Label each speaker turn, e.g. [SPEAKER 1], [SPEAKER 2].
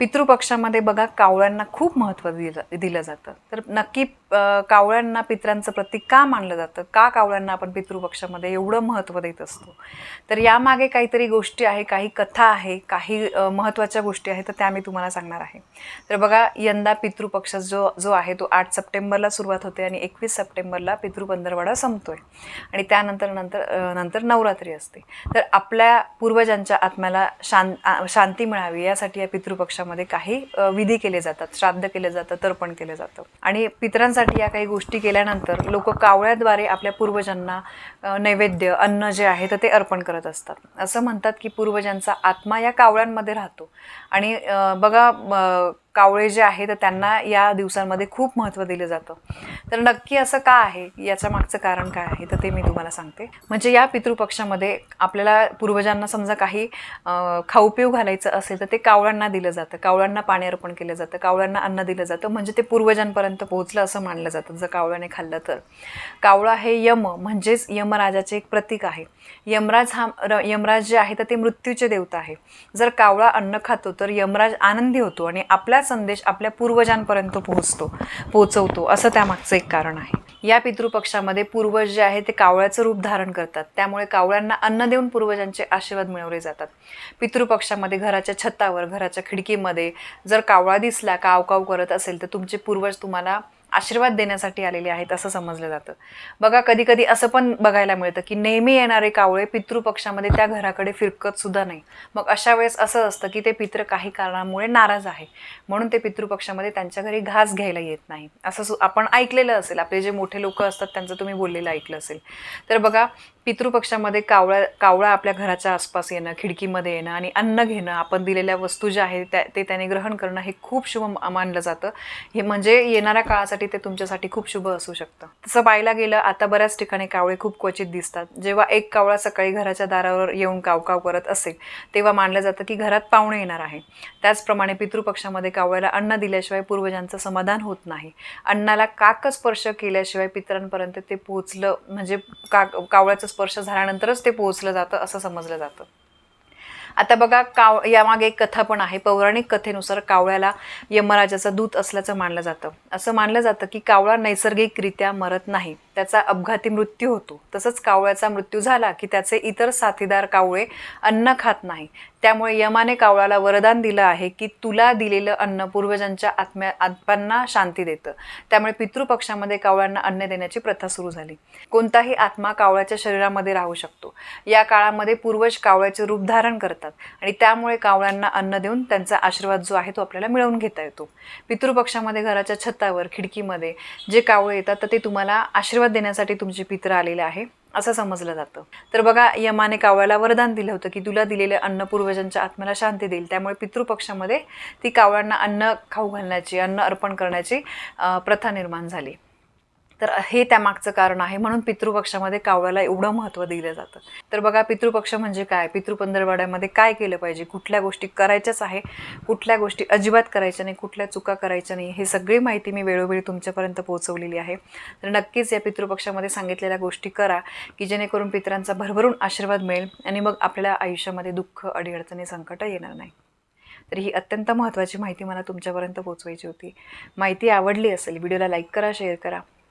[SPEAKER 1] पितृपक्षामध्ये बघा कावळ्यांना खूप महत्त्व दिलं दिलं जातं. तर नक्की कावळ्यांना पितरांचं प्रतीक का मानलं जातं? का कावळ्यांना आपण पितृपक्षामध्ये एवढं महत्त्व देत असतो? तर यामागे काहीतरी गोष्टी आहे काही कथा आहे काही महत्त्वाच्या गोष्टी आहेत तर त्या मी तुम्हाला सांगणार आहे. तर बघा यंदा पितृपक्ष जो जो आहे तो आठ सप्टेंबरला सुरुवात होते आणि एकवीस सप्टेंबरला पितृपंधरवाडा आहे आणि त्यानंतर नंतर नंतर नवरात्री असते. तर आपल्या पूर्वजांच्या आत्म्याला शां शांती मिळावी यासाठी या पितृपक्षामध्ये काही विधी केले जातात श्राद्ध केले जातं तर्पण केलं जातं. आणि पितरांसाठी या काही गोष्टी केल्यानंतर लोक कावळ्याद्वारे आपल्या पूर्वजांना नैवेद्य अन्न जे आहे तर ते अर्पण करत असतात. असं म्हणतात की पूर्वजांचा आत्मा या कावळ्यांमध्ये राहतो. आणि बघा कावळे जे आहे तर त्यांना या दिवसांमध्ये खूप महत्त्व दिलं जातं. तर नक्की असं का आहे? याच्या मागचं कारण काय आहे? तर ते मी तुम्हाला सांगते. म्हणजे या पितृपक्षामध्ये आपल्याला पूर्वजांना समजा काही खाऊपिऊ खाऊ पिऊ घालायचं असेल तर ते कावळ्यांना दिलं जातं. कावळ्यांना पाणी अर्पण केलं जातं. कावळ्यांना अन्न दिलं जातं. म्हणजे ते पूर्वजांपर्यंत पोहोचलं असं मानलं जातं जर कावळ्याने खाल्लं तर. कावळा हे यम म्हणजेच यमराजाचे एक प्रतीक आहे. यमराज हा र- यमराज जे आहे तर ते मृत्यूचे देवता आहे. जर कावळा अन्न खातो तर यमराज आनंदी होतो आणि आपल्या आपला संदेश आपल्या पूर्वजांपर्यंत पोहोचतो पोहोचवतो. असं त्यामागचं एक कारण आहे. या पितृपक्षामध्ये पूर्वज जे आहे ते कावळ्याचं रूप धारण करतात. त्यामुळे कावळ्यांना अन्न देऊन पूर्वजांचे आशीर्वाद मिळवले जातात. पितृपक्षामध्ये घराच्या छतावर घराच्या खिडकीमध्ये जर कावळा दिसला काव काव करत असेल तर तुमचे पूर्वज तुम्हाला आशीर्वाद देण्यासाठी आलेले आहेत असं समजलं जातं. बघा कधी कधी असं पण बघायला मिळतं की नेहमी येणारे कावळे पितृपक्षामध्ये त्या घराकडे फिरकत सुद्धा नाही. मग अशा वेळेस असं असतं की ते पित्र काही कारणामुळे नाराज आहे. म्हणून ते पितृपक्षामध्ये त्यांच्या घरी घास घ्यायला येत नाही. असं सु आपण ऐकलेलं असेल. आपले जे मोठे लोक असतात त्यांचं तुम्ही बोललेलं ऐकलं असेल. तर बघा पितृपक्षामध्ये कावळा कावळा आपल्या घराच्या आसपास येणं खिडकीमध्ये येणं आणि अन्न घेणं आपण दिलेल्या वस्तू ज्या आहेत त्या ते त्याने ग्रहण करणं हे खूप शुभ मानलं जातं. हे म्हणजे येणाऱ्या काळासाठी ते तुमच्यासाठी खूप शुभ असू शकतं. तसं पाहायला गेलं आता बऱ्याच ठिकाणी कावळे खूप क्वचित दिसतात. जेव्हा एक कावळा सकाळी घराच्या दारावर येऊन कावकाव करत असेल तेव्हा मानलं जातं की घरात पाहुणे येणार आहे. त्याचप्रमाणे पितृपक्षामध्ये कावळ्याला अन्न दिल्याशिवाय पूर्वजांचं समाधान होत नाही. अन्नाला काक स्पर्श केल्याशिवाय पितरांपर्यंत ते पोहोचलं म्हणजे का कावळ्याचा स्पर्श झाल्यानंतरच ते पोहोचलं जातं असं समजलं जातं. आता बघा काव यामागे एक कथा पण आहे. पौराणिक कथेनुसार कावळ्याला यमराजाचा दूत असल्याचं मानलं जातं. असं मानलं जातं की कावळा नैसर्गिकरित्या मरत नाही. त्याचा अपघाती मृत्यू होतो. तसंच कावळ्याचा मृत्यू झाला की त्याचे इतर साथीदार कावळे अन्न खात नाही. त्यामुळे यमाने कावळाला वरदान दिलं आहे की तुला दिलेलं अन्न पूर्वजांच्या आत्म्या आत्म्यांना शांती देतं. त्यामुळे पितृपक्षामध्ये कावळ्यांना अन्न देण्याची प्रथा सुरू झाली. कोणताही आत्मा कावळ्याच्या शरीरामध्ये राहू शकतो. या काळामध्ये पूर्वज कावळ्याचे रूप धारण करतात आणि त्यामुळे कावळ्यांना अन्न देऊन त्यांचा आशीर्वाद जो आहे तो आपल्याला मिळवून घेता येतो. पितृपक्षामध्ये घराच्या छतावर खिडकीमध्ये जे कावळे येतात तर ते तुम्हाला आशीर्वाद देण्यासाठी तुमचे पित्र आलेले आहे असं समजलं जातं. तर बघा यमाने कावळ्याला वरदान दिलं होतं की तुला दिलेले अन्न पूर्वजांच्या आत्म्याला शांती देईल. त्यामुळे पितृपक्षामध्ये ती कावळ्यांना अन्न खाऊ घालण्याची अन्न अर्पण करण्याची प्रथा निर्माण झाली. तर हे त्यामागचं कारण आहे म्हणून पितृपक्षामध्ये कावळ्याला एवढं महत्त्व दिलं जातं. तर बघा पितृपक्ष म्हणजे काय? पितृपंधरवाड्यामध्ये काय केलं पाहिजे? कुठल्या गोष्टी करायच्याच आहे? कुठल्या गोष्टी अजिबात करायच्या नाही? कुठल्या चुका करायच्या नाही? हे सगळी माहिती मी वेळोवेळी तुमच्यापर्यंत पोहोचवलेली आहे. तर नक्कीच या पितृपक्षामध्ये सांगितलेल्या गोष्टी करा की जेणेकरून पितरांचा भरभरून आशीर्वाद मिळेल आणि मग आपल्या आयुष्यामध्ये दुःख अडीअडचणी संकट येणार नाही. तर ही अत्यंत महत्त्वाची माहिती मला तुमच्यापर्यंत पोचवायची होती. माहिती आवडली असेल व्हिडिओला लाईक करा शेअर करा.